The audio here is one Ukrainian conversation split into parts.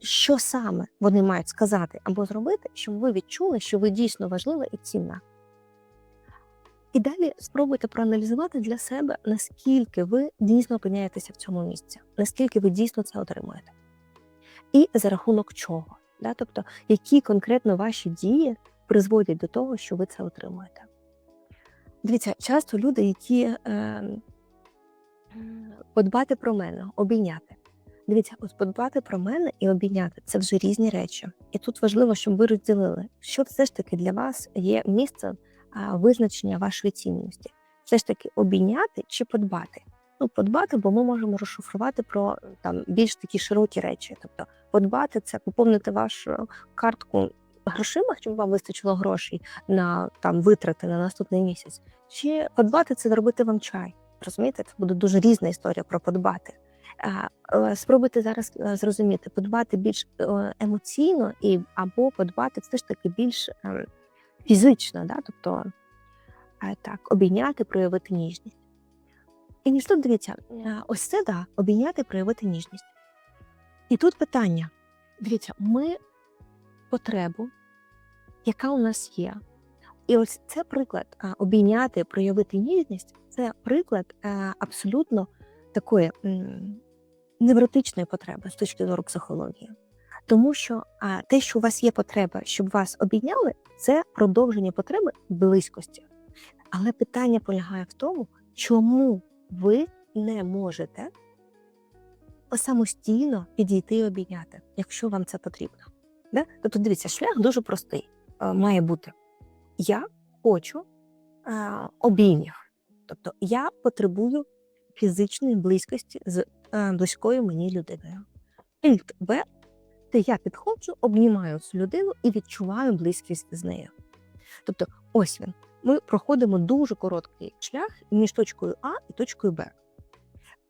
що саме вони мають сказати або зробити, щоб ви відчули, що ви дійсно важлива і цінна. І далі спробуйте проаналізувати для себе, наскільки ви дійсно опиняєтеся в цьому місці, наскільки ви дійсно це отримуєте. І за рахунок чого. Да? Тобто, які конкретно ваші дії призводять до того, що ви це отримуєте. Дивіться, часто люди, які е, подбати про мене, обійняти. Дивіться, от подбати про мене і обійняти це вже різні речі. І тут важливо, щоб ви розділили, що все ж таки для вас є місцем визначення вашої цінності. Все ж таки обійняти чи подбати. Ну, подбати, бо ми можемо розшифрувати про там більш такі широкі речі. Тобто, подбати це поповнити вашу картку грошима, щоб вам вистачило грошей на там витрати на наступний місяць. Чи подбати це зробити вам чай? Розумієте, це буде дуже різна історія про подбати. Е, Спробуйте зараз е, зрозуміти, подбати більш е, емоційно і або подбати все ж таки більш ем, фізично, да? тобто так, обійняти, проявити ніжність. І ніж тут дивіться, ось це да, обійняти, проявити ніжність. І тут питання: дивіться, ми потребу, яка у нас є. І ось це приклад обійняти, проявити ніжність це приклад абсолютно такої невротичної потреби з точки зору психології. Тому що а, те, що у вас є потреба, щоб вас обійняли, це продовження потреби близькості. Але питання полягає в тому, чому ви не можете самостійно підійти і обійняти, якщо вам це потрібно. Да? Тобто, дивіться, шлях дуже простий е, має бути. Я хочу е, обіймів. Тобто я потребую фізичної близькості з близькою мені людиною. Пункт Б, де я підходжу, обнімаю цю людину і відчуваю близькість з нею. Тобто, ось він. Ми проходимо дуже короткий шлях між точкою А і точкою Б.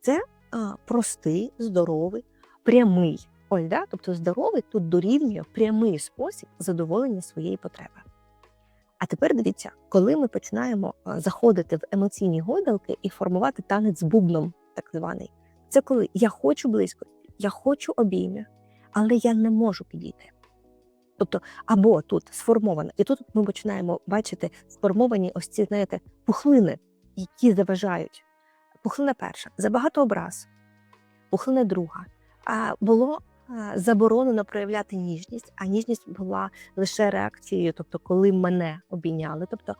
Це а, простий, здоровий, прямий. Ось, да? Тобто здоровий тут дорівнює прямий спосіб задоволення своєї потреби. А тепер дивіться, коли ми починаємо заходити в емоційні гойдалки і формувати танець з бубном, так званий, це коли я хочу близькості, я хочу обіймів, але я не можу підійти. Тобто, або тут сформовано, і тут ми починаємо бачити сформовані ось ці, знаєте, пухлини, які заважають. Пухлина перша забагато образ, пухлина друга. А було заборонено проявляти ніжність, а ніжність була лише реакцією, тобто, коли мене обійняли. Тобто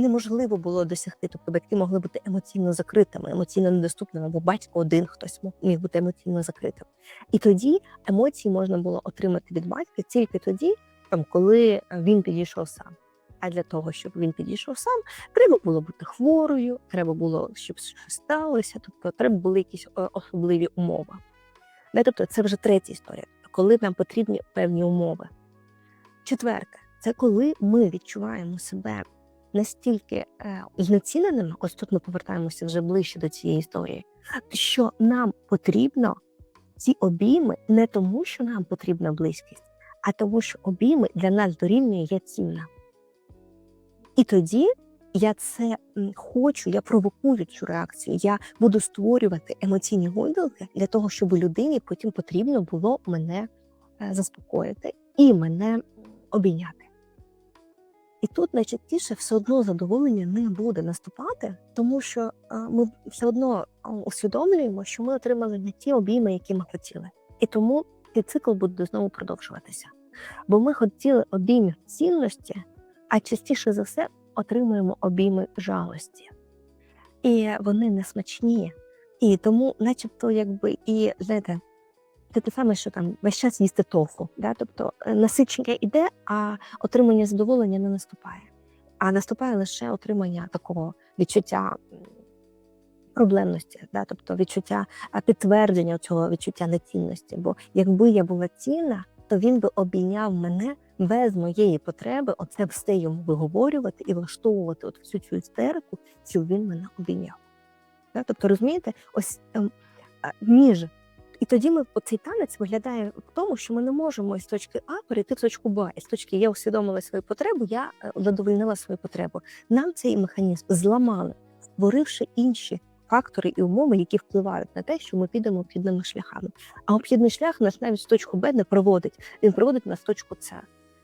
неможливо було досягти. Тобто батьки могли бути емоційно закритими, емоційно недоступними, бо батько один хтось міг бути емоційно закритим. І тоді емоції можна було отримати від батька тільки тоді, там, коли він підійшов сам. А для того, щоб він підійшов сам, треба було бути хворою, треба було, щоб щось сталося, тобто треба були якісь е, особливі умови. Да, Тобто це вже третя історія, коли нам потрібні певні умови. Четверте, це коли ми відчуваємо себе настільки е, знеціненими, ось тут ми повертаємося вже ближче до цієї історії, що нам потрібно ці обійми не тому, що нам потрібна близькість, а тому, що обійми для нас дорівнює є цінна. І тоді я це хочу, я провокую цю реакцію. Я буду створювати емоційні гойдалки для того, щоб людині потім потрібно було мене е, заспокоїти і мене обійняти. І тут найчастіше все одно задоволення не буде наступати, тому що ми все одно усвідомлюємо, що ми отримали не ті обійми, які ми хотіли. І тому цей цикл буде знову продовжуватися. Бо ми хотіли обіймів цінності, а частіше за все отримуємо обійми жалості. І вони не смачні. І тому, начебто, якби і знаєте, це те саме, що там весь час їсти тофу. Да? Тобто е, насичення йде, а отримання задоволення не наступає. А наступає лише отримання такого відчуття проблемності, да? тобто відчуття підтвердження цього відчуття нецінності. Бо якби я була цінна, то він би обійняв мене без моєї потреби, оце все йому виговорювати і влаштовувати от всю цю істерику, щоб він мене обійняв. Да? Тобто, розумієте, ось ем, а, між і тоді ми цей танець виглядає в тому, що ми не можемо із точки А перейти в точку Б. Із точки я усвідомила свою потребу, я е, задовольнила свою потребу. Нам цей механізм зламали, створивши інші фактори і умови, які впливають на те, що ми підемо обхідними шляхами. А обхідний шлях нас навіть з точку Б не проводить. Він проводить нас в точку С,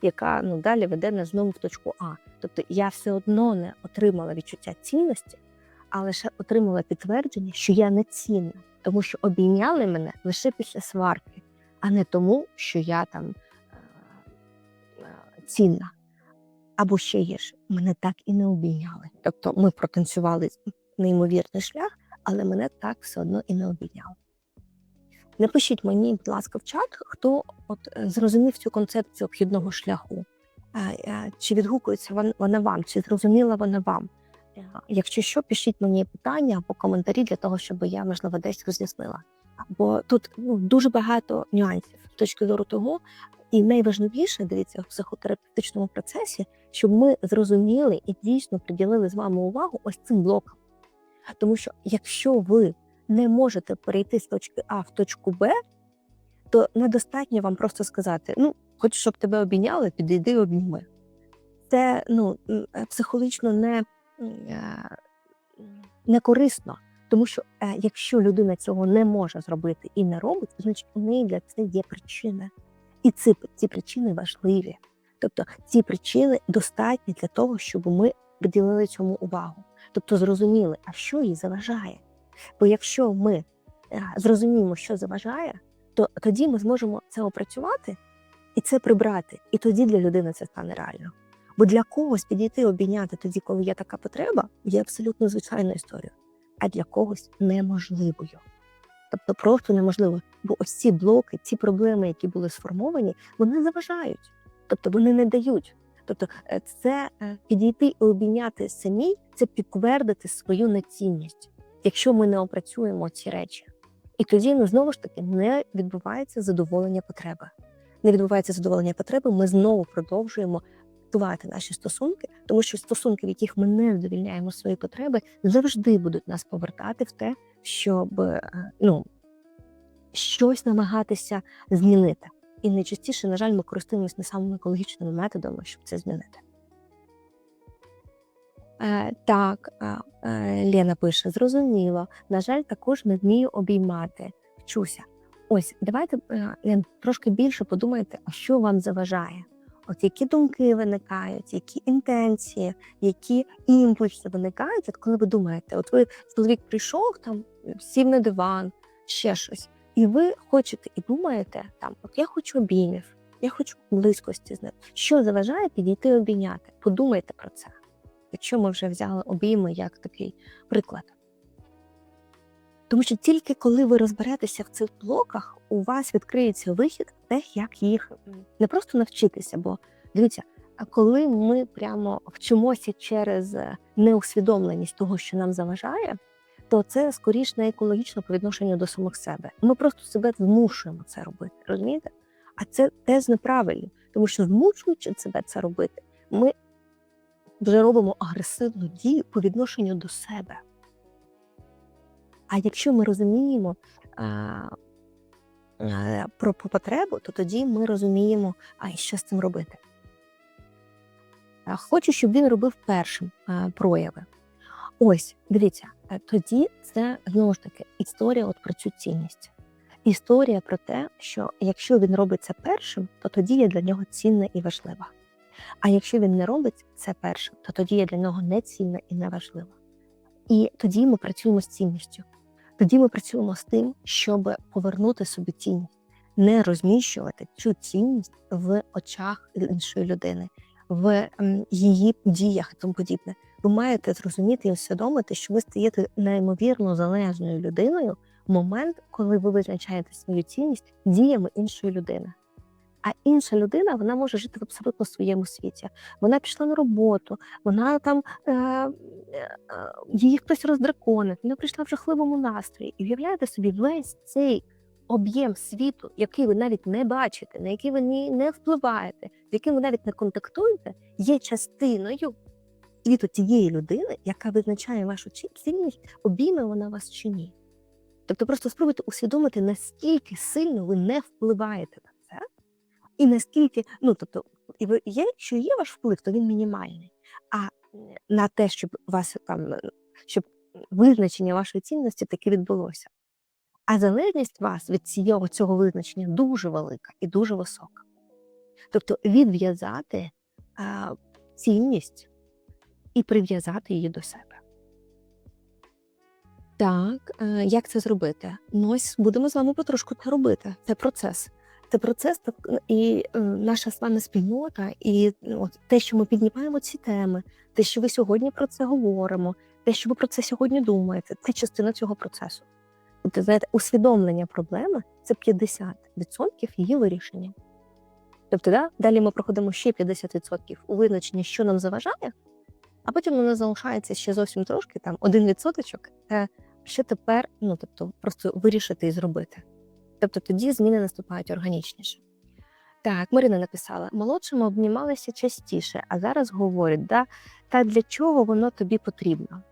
яка ну далі веде нас знову в точку А. Тобто я все одно не отримала відчуття цінності, а лише отримала підтвердження, що я не цінна, тому що обійняли мене лише після сварки, а не тому, що я там е, е, цінна. Або ще гірше, мене так і не обійняли. Тобто ми протанцювали неймовірний шлях, але мене так все одно і не обійняли. Напишіть мені, будь ласка, в чат, хто от е, зрозумів цю концепцію обхідного шляху. Чи відгукується вона вам, чи зрозуміла вона вам? Якщо що, пишіть мені питання або коментарі для того, щоб я, можливо, десь роз'яснила. Бо тут ну, дуже багато нюансів з точки зору того, і найважливіше, дивіться, в психотерапевтичному процесі, щоб ми зрозуміли і дійсно приділили з вами увагу ось цим блокам. Тому що якщо ви не можете перейти з точки А в точку Б, то недостатньо вам просто сказати: ну, хочеш, щоб тебе обійняли, підійди і обніми. Це ну, психологічно не, не корисно. Тому що е, якщо людина цього не може зробити і не робить, значить у неї для цього є причини. І ці, ці причини важливі. Тобто ці причини достатні для того, щоб ми приділили цьому увагу. Тобто зрозуміли, а що їй заважає. Бо якщо ми е, зрозуміємо, що заважає, то тоді ми зможемо це опрацювати і це прибрати. І тоді для людини це стане реально. Бо для когось підійти обійняти тоді, коли є така потреба, є абсолютно звичайною історією, а для когось неможливою. Тобто просто неможливо. Бо ось ці блоки, ці проблеми, які були сформовані, вони заважають, тобто вони не дають. Тобто, е, це е, підійти і обійняти самі, це підтвердити свою нецінність, якщо ми не опрацюємо ці речі. І тоді ну, знову ж таки не відбувається задоволення потреби. Не відбувається задоволення потреби, ми знову продовжуємо будувати наші стосунки, тому що стосунки, в яких ми не задовільняємо свої потреби, завжди будуть нас повертати в те, щоб е, ну, щось намагатися змінити. І найчастіше, на жаль, ми користуємося не самими екологічними методами, щоб це змінити. Е, так, е, Лена пише: зрозуміло. На жаль, також не вмію обіймати. Вчуся. Ось, давайте е, Лен, трошки більше подумайте, а що вам заважає. От які думки виникають, які інтенції, які імпульси виникають, от коли ви думаєте, от ви чоловік прийшов там, сів на диван, ще щось, і ви хочете і думаєте там, от я хочу обіймів, я хочу близькості з ним. Що заважає підійти обійняти? Подумайте про це. Якщо ми вже взяли обійми як такий приклад. Тому що тільки коли ви розберетеся в цих блоках, у вас відкриється вихід те, як їх не просто навчитися, бо дивіться, а коли ми прямо вчимося через е, неусвідомленість того, що нам заважає, то це скоріш не екологічно по відношенню до самих себе. Ми просто себе змушуємо це робити, розумієте? А це теж неправильно, тому що змушуючи себе це робити, ми вже робимо агресивну дію по відношенню до себе. А якщо ми розуміємо про, потребу, то тоді ми розуміємо, а що з цим робити. Хочу, щоб він робив першим прояви. Ось, дивіться, е, тоді це знову ж таки історія от про цю цінність. Історія про те, що якщо він робить це першим, то тоді я для нього цінна і важлива. А якщо він не робить це першим, то тоді я для нього не цінна і не важлива. І тоді ми працюємо з цінністю. Тоді ми працюємо з тим, щоб повернути собі цінність, не розміщувати цю цінність в очах іншої людини, в її діях і тому подібне. Ви маєте зрозуміти і усвідомити, що ви стаєте неймовірно залежною людиною в момент, коли ви визначаєте свою цінність діями іншої людини. А інша людина вона може жити в абсолютно своєму світі. Вона пішла на роботу, вона там е, е, її хтось роздраконив, вона прийшла в жахливому настрої. І уявляєте собі весь цей об'єм світу, який ви навіть не бачите, на який ви не впливаєте, з яким ви навіть не контактуєте, є частиною світу тієї людини, яка визначає вашу цінність, обійме вона вас чи ні. Тобто просто спробуйте усвідомити, наскільки сильно ви не впливаєте і наскільки, ну тобто, і ви є, що є ваш вплив, то він мінімальний. А на те, щоб вас там, е, щоб визначення вашої цінності таки відбулося. А залежність вас від цього, цього визначення дуже велика і дуже висока. Тобто відв'язати цінність і прив'язати її до себе. Так, е, як це зробити? Ну, ось будемо з вами потрошку це робити. Це процес. Це процес і е, наша з вами спільнота, і ну, от, те, що ми піднімаємо ці теми, те, що ви сьогодні про це говоримо, те, що ви про це сьогодні думаєте, це частина цього процесу. Тобто, знаєте, усвідомлення проблеми це 50% її вирішення. Тобто, да, далі ми проходимо ще 50% у визначенні, що нам заважає, а потім у нас залишається ще зовсім трошки, там один відсоточок, це що тепер, ну тобто, просто вирішити і зробити. Тобто тоді зміни наступають органічніше. Так, Марина написала: молодшими обнімалися частіше, а зараз говорять, да, та для чого воно тобі потрібно.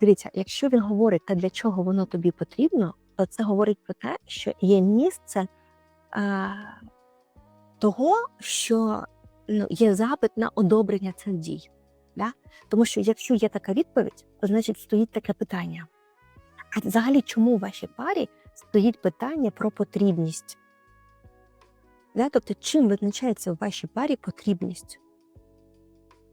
Дивіться, якщо він говорить, та для чого воно тобі потрібно, то це говорить про те, що є місце а, того, що ну, є запит на одобрення цих дій. Да? Тому що якщо є така відповідь, то значить стоїть таке питання. А взагалі, чому в вашій парі стоїть питання про потрібність? Да? Тобто, чим визначається в вашій парі потрібність?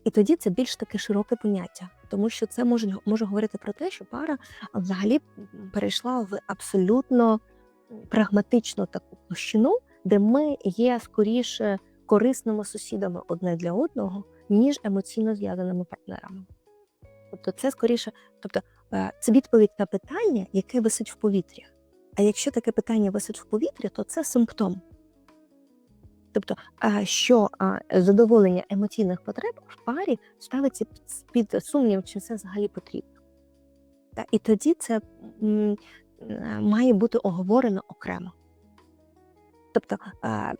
І тоді це більш таке широке поняття, тому що це може, може говорити про те, що пара взагалі перейшла в абсолютно прагматичну таку площину, де ми є скоріше корисними сусідами одне для одного, ніж емоційно зв'язаними партнерами. Тобто, це скоріше, тобто е, це відповідь на питання, яке висить в повітрі. А якщо таке питання висить в повітрі, то це симптом. Тобто, що задоволення емоційних потреб в парі ставиться під, сумнів, чи це взагалі потрібно. І тоді це е, має бути оговорено окремо. Тобто,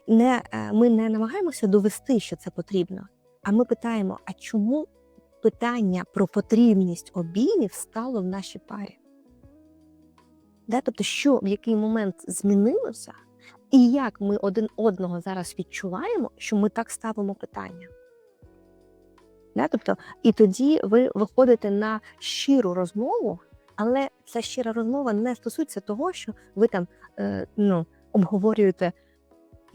не, е, ми не намагаємося довести, що це потрібно, а ми питаємо: а чому питання про потрібність обіймів стало в нашій парі? Да? Тобто, що в який момент змінилося, і як ми один одного зараз відчуваємо, що ми так ставимо питання. Да? Тобто, і тоді ви виходите на щиру розмову, але ця щира розмова не стосується того, що ви там е, ну, обговорюєте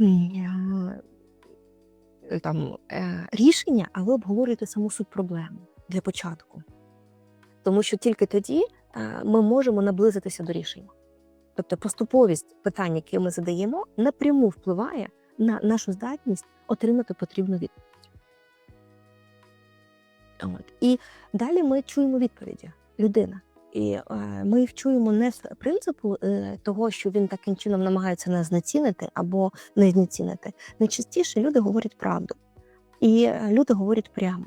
е, там, е, рішення, а ви обговорюєте саму суть проблеми для початку. Тому що тільки тоді ми можемо наблизитися до рішення. Тобто поступовість питань, які ми задаємо, напряму впливає на нашу здатність отримати потрібну відповідь. От. І далі ми чуємо відповіді людина. І е, ми їх чуємо не з принципу е, того, що він таким чином намагається нас знецінити або не знецінити. Найчастіше люди говорять правду, і е, люди говорять прямо.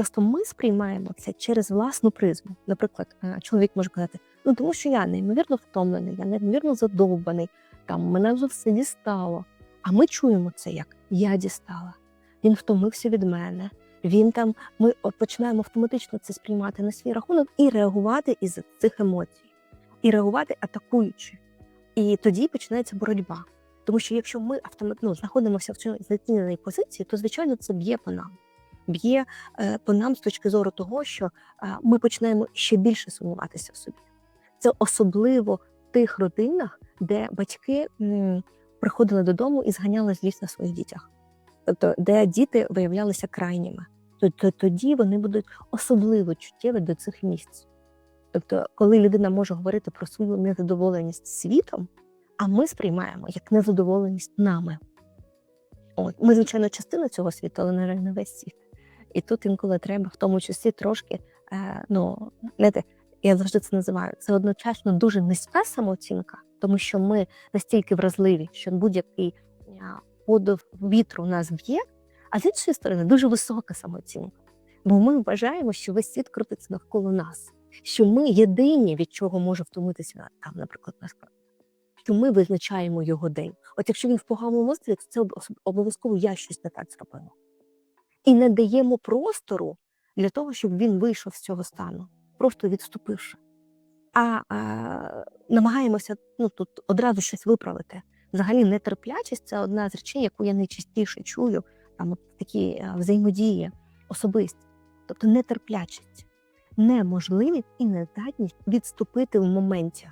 Просто ми сприймаємо це через власну призму. Наприклад, е, чоловік може казати: ну тому що я неймовірно втомлений, я неймовірно задовбаний, там мене вже все дістало. А ми чуємо це як я дістала. Він втомився від мене. Він там, ми от починаємо автоматично це сприймати на свій рахунок і реагувати із цих емоцій, і реагувати атакуючи. І тоді починається боротьба. Тому що якщо ми автоматично ну, знаходимося в цій знеціненій позиції, то звичайно це б'є по нам. Б'є е, по нам з точки зору того, що е, ми починаємо ще більше сумніватися в собі. Це особливо в тих родинах, де батьки приходили додому і зганяли злість на своїх дітях. Тобто, де діти виявлялися крайніми, то тоді вони будуть особливо чуттєві до цих місць. Тобто, коли людина може говорити про свою незадоволеність світом, а ми сприймаємо як незадоволеність нами. От. Ми, звичайно, частина цього світу, але не весь світ. І тут інколи треба, в тому числі, трошки, е, ну, знаєте, я завжди це називаю, це одночасно дуже низька самооцінка, тому що ми настільки вразливі, що будь-який подив вітру нас б'є, а з іншої сторони дуже висока самооцінка. Бо ми вважаємо, що весь світ крутиться навколо нас, що ми єдині, від чого може втомитися там, наприклад, насправді. Що ми визначаємо його день. От якщо він в поганому настрої, то це обов'язково я щось не так зробила. І не даємо простору для того, щоб він вийшов з цього стану, просто відступивши. А, а намагаємося ну, тут одразу щось виправити. Взагалі, нетерплячість це одна з речей, яку я найчастіше чую там от такі взаємодії особисті. Тобто нетерплячість. неможливість і нездатність відступити в моменті,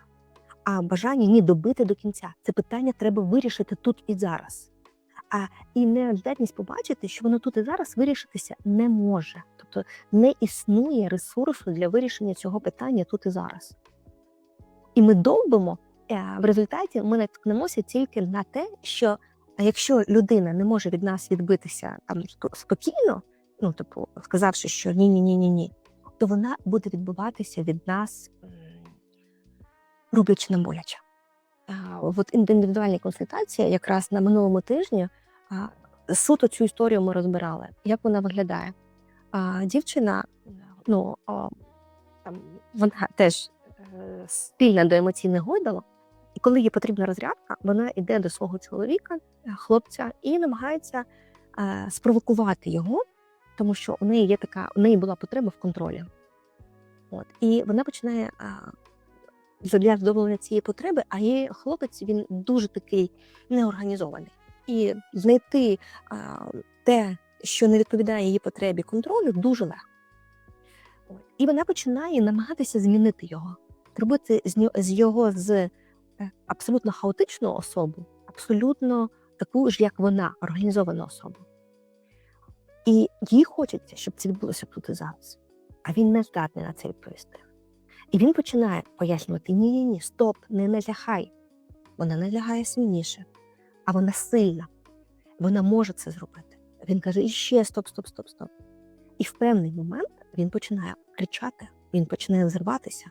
а бажання ні добити до кінця. Це питання треба вирішити тут і зараз. А і нездатність побачити, що воно тут і зараз вирішитися не може. Тобто не існує ресурсу для вирішення цього питання тут і зараз. І ми довбимо, е, в результаті ми наткнемося тільки на те, що якщо людина не може від нас відбитися там спокійно, ну типу, сказавши, що ні, ні, ні, ні, ні, то вона буде відбуватися від нас, роблячи нам боляче. От індивідуальна консультація, якраз на минулому тижні, суто цю історію ми розбирали. Як вона виглядає? Дівчина, ну вона теж е, спільна до емоційних гойдалок, і коли їй потрібна розрядка, вона йде до свого чоловіка, е, хлопця, і намагається е, спровокувати його, тому що у неї є така, у неї була потреба в контролі. От. І вона починає а, задля задоволення цієї потреби, а її хлопець він дуже такий неорганізований. І знайти а, те, що не відповідає її потребі контролю, дуже легко. І вона починає намагатися змінити його, зробити з з його з е, абсолютно хаотичну особу, абсолютно таку ж, як вона, організовану особу. І їй хочеться, щоб це відбулося тут і зараз. А він не здатний на це відповісти. І він починає пояснювати: ні, ні, ні, стоп, не налягай. Вона не лягає сильніше, а вона сильна. Вона може це зробити. Він каже: іще стоп, стоп, стоп, стоп. І в певний момент він починає кричати, він починає зриватися.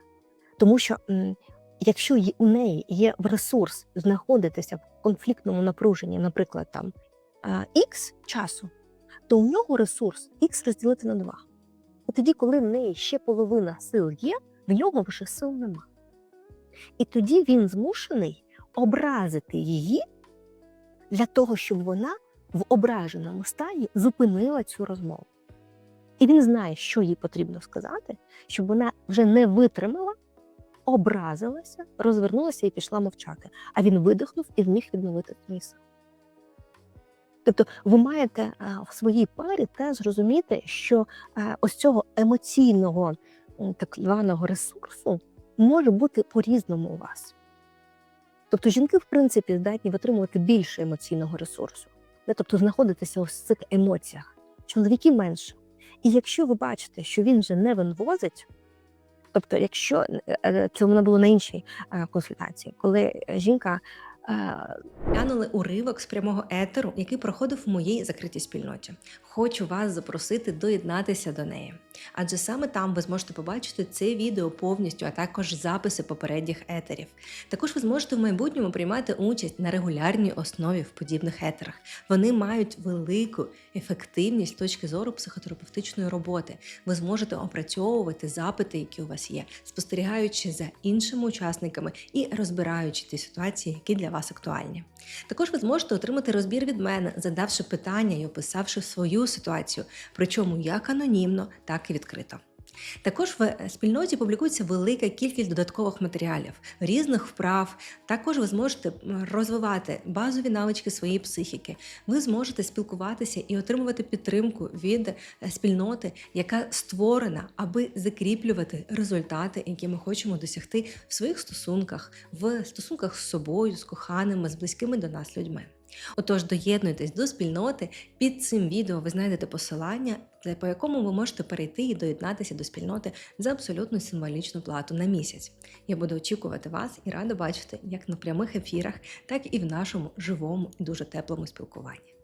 Тому що якщо у неї є ресурс знаходитися в конфліктному напруженні, наприклад, там Х часу, то у нього ресурс Х розділити на 2. От тоді, коли в неї ще половина сил є, в нього вже сил нема. І тоді він змушений образити її для того, щоб вона в ображеному стані зупинила цю розмову. І він знає, що їй потрібно сказати, щоб вона вже не витримала, образилася, розвернулася і пішла мовчати. А він видихнув і зміг відновити свої сили. Тобто ви маєте е, в своїй парі теж зрозуміти, що е, ось цього емоційного так званого ресурсу може бути по-різному у вас. Тобто жінки, в принципі, здатні витримувати більше емоційного ресурсу, тобто знаходитися в цих емоціях. Чоловіки менше. І якщо ви бачите, що він вже не винвозить, тобто, якщо е, е, це воно було на іншій е, консультації, коли жінка Глянули уривок з прямого етеру, який проходив у моїй закритій спільноті. Хочу вас запросити доєднатися до неї. Адже саме там ви зможете побачити це відео повністю, а також записи попередніх етерів. Також ви зможете в майбутньому приймати участь на регулярній основі в подібних етерах. Вони мають велику ефективність з точки зору психотерапевтичної роботи. Ви зможете опрацьовувати запити, які у вас є, спостерігаючи за іншими учасниками і розбираючи ті ситуації, які для вас актуальні. Також ви зможете отримати розбір від мене, задавши питання і описавши свою ситуацію, причому як анонімно, так і відкрито. Також в е, спільноті публікується велика кількість додаткових матеріалів, різних вправ. Також ви зможете розвивати базові навички своєї психіки. Ви зможете спілкуватися і отримувати підтримку від е, спільноти, яка створена, аби закріплювати результати, які ми хочемо досягти в своїх стосунках, в стосунках з собою, з коханими, з близькими до нас людьми. Отож, доєднуйтесь до спільноти. Під цим відео ви знайдете посилання, по якому ви можете перейти і доєднатися до спільноти за абсолютно символічну плату на місяць. Я буду очікувати вас і рада бачити як на прямих ефірах, так і в нашому живому і дуже теплому спілкуванні.